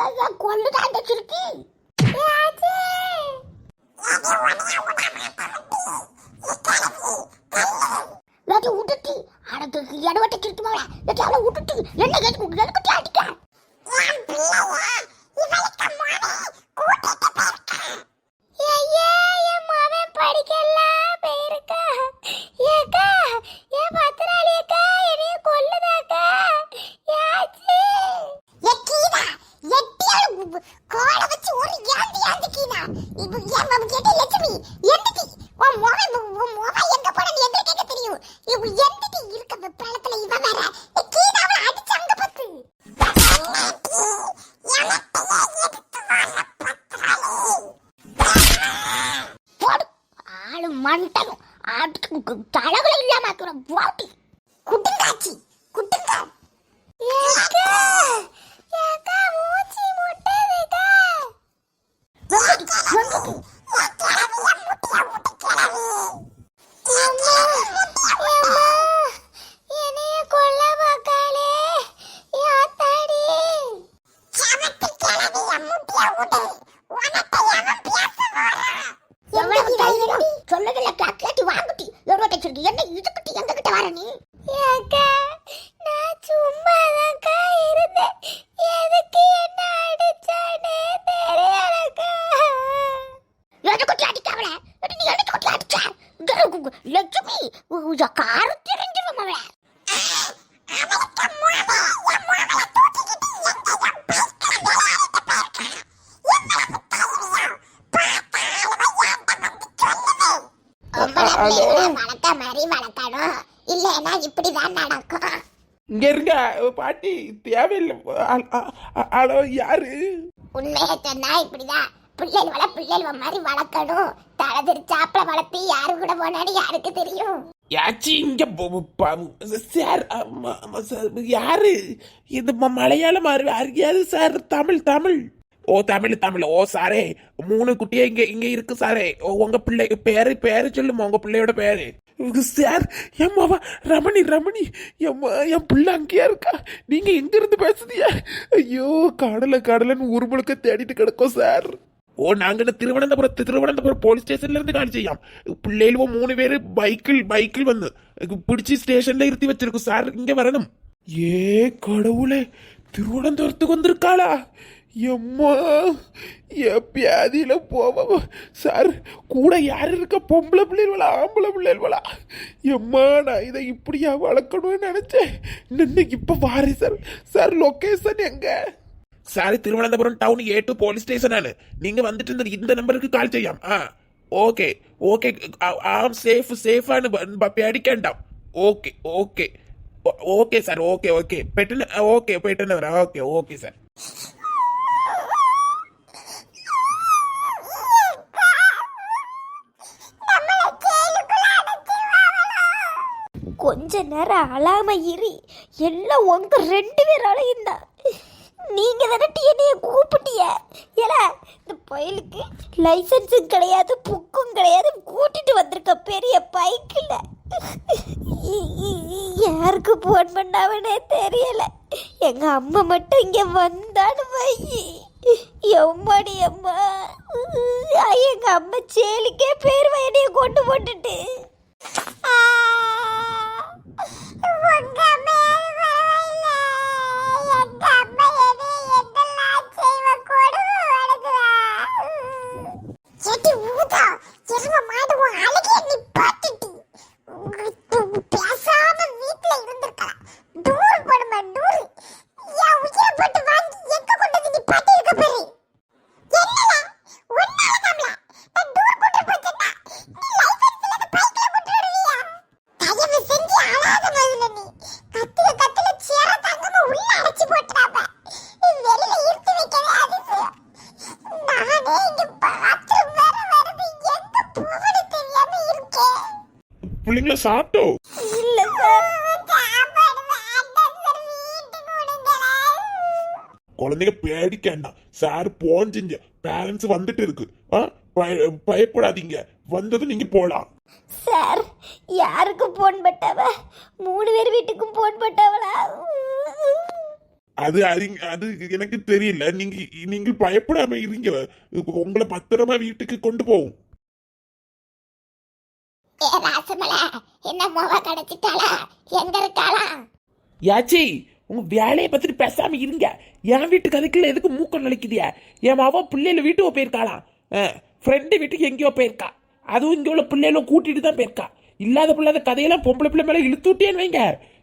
ஐயா சுருக்கி விட்டுட்டு அடக்கு இடவட்ட சுருட்டு அவளை விட்டுட்டு என்ன கேட்டு அடிக்க என்னைய கொல்ல பார்க்காளே யாத்தாடி வாங்குட்டி எவ்வளோ சொல்லி என்ன இதுக்கிட்டு எங்க கிட்ட வர நீ ஏக்கா நான் சும்மா தான்க்கா இருந்தேன் எதுக்கு என்ன அடிச்சானே தெரியலக்கா எதுக்கு அடிக்காமல நீ எதுக்கு அடிச்ச லட்சுமி காரு தெரிஞ்சிடும் அவளை வளர்த்த மாதிரி வளர்க்கணும் இல்லைன்னா இப்படிதான் நடக்கும். இங்க இருங்க பாட்டி தேவையில்லை. ஹலோ யாரு? உண்மையை சொன்னா இப்படிதான். பிள்ளைகள் பிள்ளைகள் மாதிரி வளர்க்கணும். தலை திருச்சாப்புல வளர்த்து யாரு கூட போனாலும் யாருக்கு தெரியும்? யாச்சி இங்க சார். யாரு? இது ம- மலையாளம் அறியாது சார் தமிழ் தமிழ். ஓ தமிழ் தமிழ். ஓ சாரே மூணு குட்டியே இங்க இங்க இருக்கு சாரே. ஓ, உங்க பிள்ளை பேரு பேரு சொல்லுமா உங்க பிள்ளையோட பேரு? சார் எம்மாவா ரமணி ரமணி. எம்மா என் பிள்ளை அங்கேயா இருக்கா. நீங்க எங்க இருந்து பேசுதியா ஐயோ கடலை கடலைன்னு ஊர் முழுக்க தேடிட்டு கிடக்கோம் சார். ஓ நாங்கள் திருவனந்தபுரம் திருவனந்தபுரம் போலீஸ் ஸ்டேஷன்ல இருந்து கால் செய்யாம்? பிள்ளைகளும் மூணு பேரு பைக்கில் பைக்கில் வந்து பிடிச்சி ஸ்டேஷன்ல இருத்தி வச்சிருக்கோம் சார். இங்க வரணும். ஏ கடவுளே திருவனந்தபுரத்துக்கு வந்திருக்காளா எம்மா எப்பியாதியில போவோம் சார் கூட யார் இருக்க பொம்பளை பிள்ளைகளா ஆம்பளை பிள்ளைகளா எம்மா நான் இதை இப்படியா வளர்க்கணும்னு நினைச்சேன் இன்னைக்கு இப்ப வாரி சார் சார் லொகேஷன் எங்க sir Thiruvananthapuram town A two police station நீங்க வந்துட்டு இந்த இந்த நம்பருக்கு கால் ചെയ്യാം ആ ഓക്കെ ഓക്കെ ആ സേഫ് സേഫാണ് പേടിക്കണ്ടാം okay okay okay sir okay okay പെട്ടെന്ന് ഓക്കെ പെട്ടെന്ന് വരാം ഓക്കെ ഓക്കെ സാർ கொஞ்ச நேரம் அழாம இரு. எல்லாம் உங்க ரெண்டு பேராலையும் தான். நீங்க தானே என்னைய கூப்பிட்டிய ஏல இந்த பயலுக்கு லைசன்ஸும் கிடையாது புக்கும் கிடையாது கூட்டிட்டு வந்திருக்க பெரிய பைக்கில். யாருக்கு போன் பண்ணாவனே தெரியல. எங்க அம்மா மட்டும் இங்க வந்தான்னு வை. எம்மாடி அம்மா. எங்க அம்மா சேலிக்கே பேர் என்னைய கொண்டு போட்டுட்டு உங்க மேல் பரவாயில்ல. எங்க அம்மா என்னை என்னெல்லாம் செய்வ கொடுமை வளர்க்குறா. ஏடி ஊதா, எருமை மாடு உன் அழுகைய நிப்பாட்டிட்டு. உங்க- உங்க பேசாம வீட்ல இருந்திருக்கலாம். டூர் போடுமா, டூர். என் உயிரை போட்டு வாங்கி எங்க கொண்டு வந்து நிப்பாட்டியிருக்க பாரு. என்னடா, உன்னால தான்ல. நான் டூர் கூட்டிட்டு போச்சேன்னா, நீ லைசென்ஸ் இல்லாத பைக்ல கூட்டிட்டு வருவியா? தயவு செஞ்சு அழாத முதல்ல நீ கத்துல கத்துல சேர தங்கமா உள்ள அடைச்சு போட்டுறாம வெளியில இருத்து வைக்கவே அதிசயம் நானே இங்க பாத்ரூம் வேற வருது எங்க போகணும் தெரியாம இருக்கேன் பிள்ளைங்கள சாப்பிட்டோம் இல்ல சார். சாப்பாடு வேண்டாம் சார். வீட்டுக்கு விடுங்களேன் குழந்தைங்க பேடிக்கண்டாம் சார் போஞ்சிங்க. பேரண்ட்ஸ் வந்துட்டு இருக்கு. பயப்படாதீங்க. வந்ததும் நீங்க போலாம். சார் யாருக்கு போன் பட்டவ? மூணு பேர் வீட்டுக்கும் போன் பட்டவளா? அது அறிங்க அது எனக்கு தெரியல. நீங்க நீங்க பயப்படாம இருங்க. உங்களை பத்திரமா வீட்டுக்கு கொண்டு போவோம். ஏ ராசமல என்ன மோவ கிடைச்சிட்டாளா? எங்க இருக்காளா? யாச்சி உங்க வேலையை பத்திட்டு பேசாம இருங்க. என் வீட்டு கதைக்குள்ள எதுக்கு மூக்கம் நினைக்குதியா என் மாவா பிள்ளையில வீட்டுக்கு போயிருக்காளாம் ஃப்ரெண்டு வீட்டுக்கு எங்கேயோ போயிருக்கா. அதுவும் இங்கே உள்ள பிள்ளைகளும் கூட்டிட்டு தான் போயிருக்கா. இல்லாத பிள்ளாத கதையெல்லாம் பொம்பளை பிள்ளை மேலே இழுத்து விட்டேன்னு வைங்க.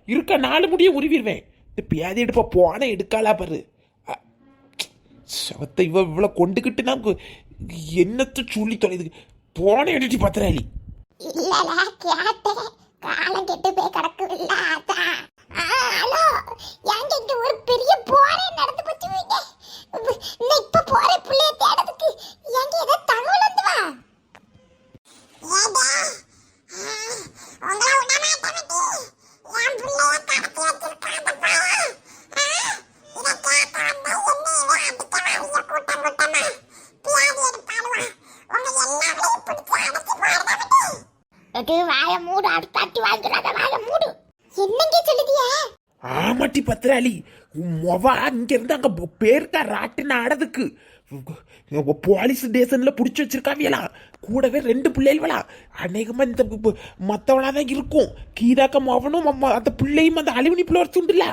இருக்க நாலு முடிய உருவிடுவேன். இந்த பியாதி எடுப்பா போன எடுக்காளா பாரு. அ, சவத்தை இவ இவ்வளோ கொண்டுக்கிட்டு நான் என்னத்தை சொல்லி தொலைது போன எடுத்து பத்திராளி இல்லல கேட்டேன் காலம் கெட்டு போய் கிடக்குல்ல அதான் ஆ, ஹலோ எங்க இங்க ஒரு பெரிய போரே நடந்து போச்சு வீங்க நான் இப்ப போற புள்ளைய தேடுறதுக்கு எங்க ஏதோ தகவல் வந்து வா உங்களை விட மாட்டேன் என் பிள்ளைய கடத்தி வச்சிருக்காங்கப்பா இதை கேட்டாண்டா என்ன அடிக்க வாரிய கூட்டம் கூட்டமா பியாதி எடுப்பாளுவா உங்க எல்லாரையும் பிடிச்சி அடைச்சு போடுறா அது அடுத்து தட்டி வாங்கிடாத வாய மூடு. என்னங்க சொல்லுதியா ஆமாட்டி பத்திராளி மொவா இங்க இருந்து அங்க பேருக்கா ராட்டின ஆடதுக்கு. போலீஸ் ஸ்டேஷன்ல புடிச்சு வச்சிருக்காவியலாம் கூடவே ரெண்டு பிள்ளைகளாம் அநேகமா இந்த மத்தவளா தான் இருக்கும். கீதாக்க மவனும் அந்த பிள்ளையும் அந்த அலுமினி பிள்ளை வச்சு உண்டுல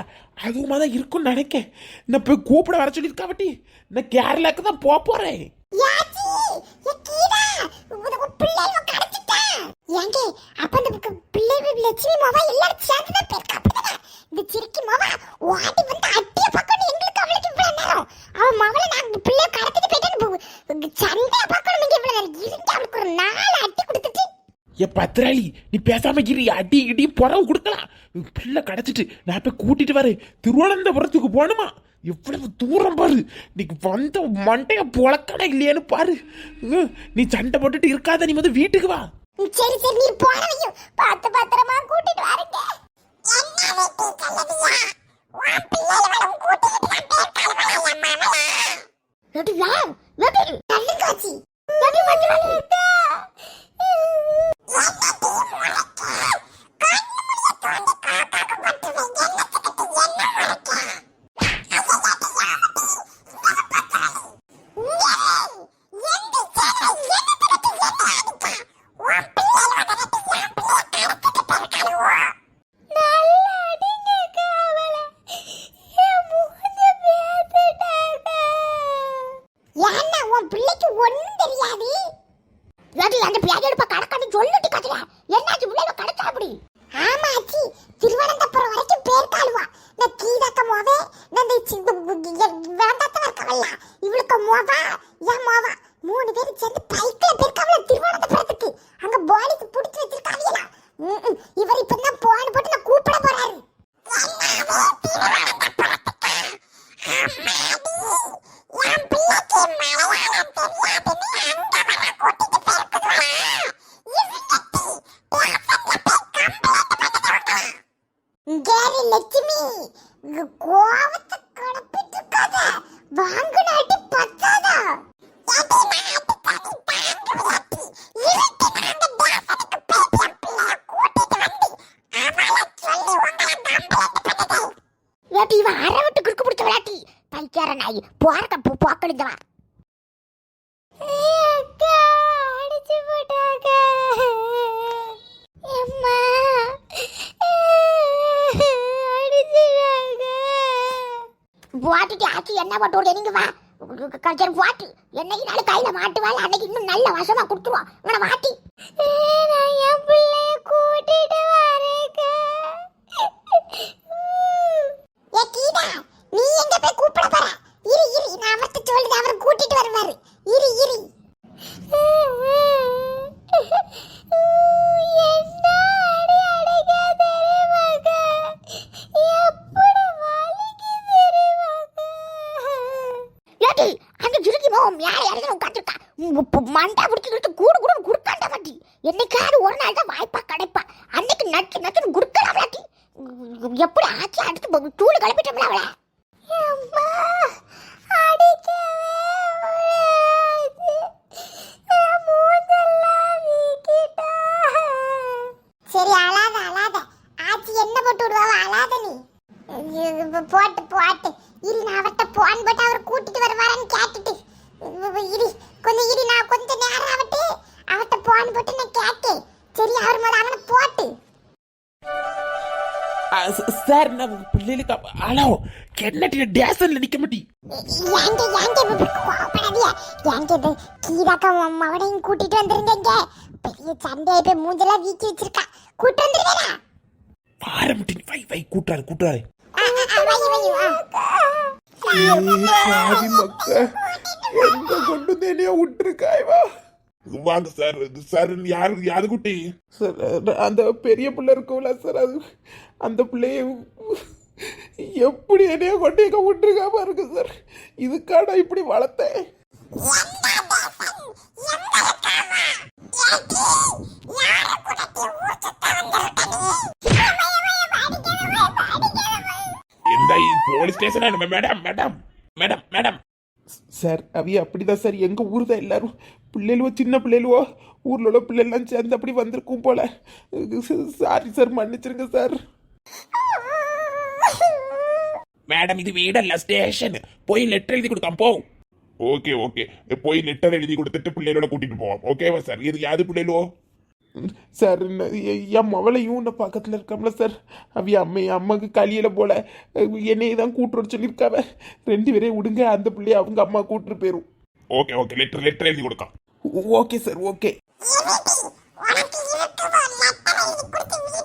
அதுவுமா தான் இருக்கும்னு நினைக்கேன். நான் போய் கூப்பிட வர சொல்லியிருக்காவட்டி நான் கேரளாக்கு தான் போக போறேன் யாச்சி கீதா உனக்கு பிள்ளைய கடத்திட்டா ஏங்க அப்ப அந்த பக்க- பிள்ளை லட்சுமி மாவா எல்லாரும் சேர்ந்து தான் இந்த சிரிக்கி மாவா ஓடி வந்து அட்டிய பக்கம் எங்களுக்கு அவளுக்கு இவ்வளவு நேரம். அவன் மகளை நாங்க பிள்ளைய கடத்திட்டு போயிட்டு சண்டை பார்க்கணும் இங்க இவ்வளவு நேரம். இருந்து அவளுக்கு ஒரு நாலு அட்டி கொடுத்துட்டு. ஏ பத்திராளி நீ பேசாம இரு அடி இடி புறவு கொடுக்கலாம். பிள்ளை கிடச்சிட்டு நான் போய் கூட்டிட்டு வரேன். திருவனந்தபுரத்துக்கு போகணுமா? எவ்வளவு தூரம் பாரு. நீ வந்த மண்டைய புழக்கடை இல்லையான்னு பாரு. நீ சண்டை போட்டுட்டு இருக்காத நீ வந்து வீட்டுக்கு வா. சரி சரி நீ போறவையும் பார்த்து பத்திரமா கூட்டிட்டு வரங்க. என்ன வெட்டி கல்லதியா இங்க கோவத்தை கடப்பிட்டு இருக்காத. வாங்கின அடி பத்தாதா? ஏட்டி இவன் அரை விட்டு குறுக்கு பிடிச்ச விளையாட்டி பைக்கார நாய். போறக்க போ அடிச்சு போட்டாங்க அம்மா அடிச்சுட்டாங்க வாட்டிட்டு ஆச்சு என்ன போட்டு நீங்க வா. கல்ச்சர் வாட்டு. என்னைக்கு நாள் கையில மாட்டுவாள் அன்னைக்கு இன்னும் நல்ல வசமா கொடுத்துருவான் உங்களை வாட்டி. மண்டா பிடிச்சிக்கிட்டு கூடு கூட குடுக்காண்டா மாட்டி. என்னைக்காவது ஒரு நாள் தான் வாய்ப்பா கிடைப்பா. அன்னைக்கு நச்சு நச்சுன்னு குடுக்கலாம் எப்படி ஆச்சி அடுத்து தூள் கிளப்பிட்டோம்ல அவளை அம்மா, அடிக்கவே வராது. என் மூஞ்செல்லாம் வீக்கிட்டா. சரி அழாத அழாத ஆச்சி என்ன போட்டு விடுவாவ அழாத நீ இது போட்டு போட்டு போட்டு நான் கேட்டேன் சரி அவர் முதல்ல அவனை போட்டு ஆ, ச- நான் உங்க பிள்ளைகளுக்கு அப்ப- ஹலோ கென்னடி டேசன்ல நிக்க மாட்டி. ஏங்க ஏங்க இப்படி கோவப்படாதீங்க? ஏங்க இது கீதாக்கா உன் மகனையும் கூட்டிட்டு வந்துருங்க பெரிய சண்டையை போய் மூஞ்செல்லாம் வீக்கி வச்சிருக்கா. கூட்டு வந்துருவேனா ஆரம்பிட்டி வை வை வை, ஆ. சாதி மக்க. எங்க கொண்டு வந்து என்னைய விட்டுருக்காய்வா? வாங்க சார். சார் யாரு யாரு குட்டி? சார் அந்த பெரிய பிள்ளை இருக்கும்ல சார் அது அந்த பிள்ளைய எப்படி என்னைய கொண்டு எங்க விட்டுருக்கா பாருங்க சார். இதுக்கான இப்படி வளர்த்தேன்? Police station madam madam madam madam. Sir அவிய அப்படிதான் சார். எங்க ஊர் தான் எல்லாரும் பிள்ளைகளுவோ சின்ன பிள்ளைகளுவோ ஊர்ல உள்ள பிள்ளைலாம் சேர்ந்து அப்படி வந்திருக்கும் போல. சாரி சார் மன்னிச்சிருங்க சார். மேடம் இது வீடல்ல ஸ்டேஷன். போய் லெட்டர் எழுதி கொடுக்காம போ. Okay okay. போய் லெட்டர் எழுதி கொடுத்துட்டு பிள்ளைகளோட கூட்டிட்டு போவோம். ஓகேவா சார்? இது யாது பிள்ளைகளோ சார் என் மவளையும் உன்னை பக்கத்தில் இருக்காமல சார். அவிய அம்மை அம்மாவுக்கு களியில போல. என்னையை தான் கூட்டுற சொல்லியிருக்காவ. ரெண்டு பேரையும் விடுங்க அந்த பிள்ளைய அவங்க அம்மா கூட்டுட்டு போயிரும். ஓகே ஓகே லெட்டர் லெட்டர் எழுதி கொடுக்க. Okay sir okay. உனக்கு இருக்குதோ லெட்டரை எழுதி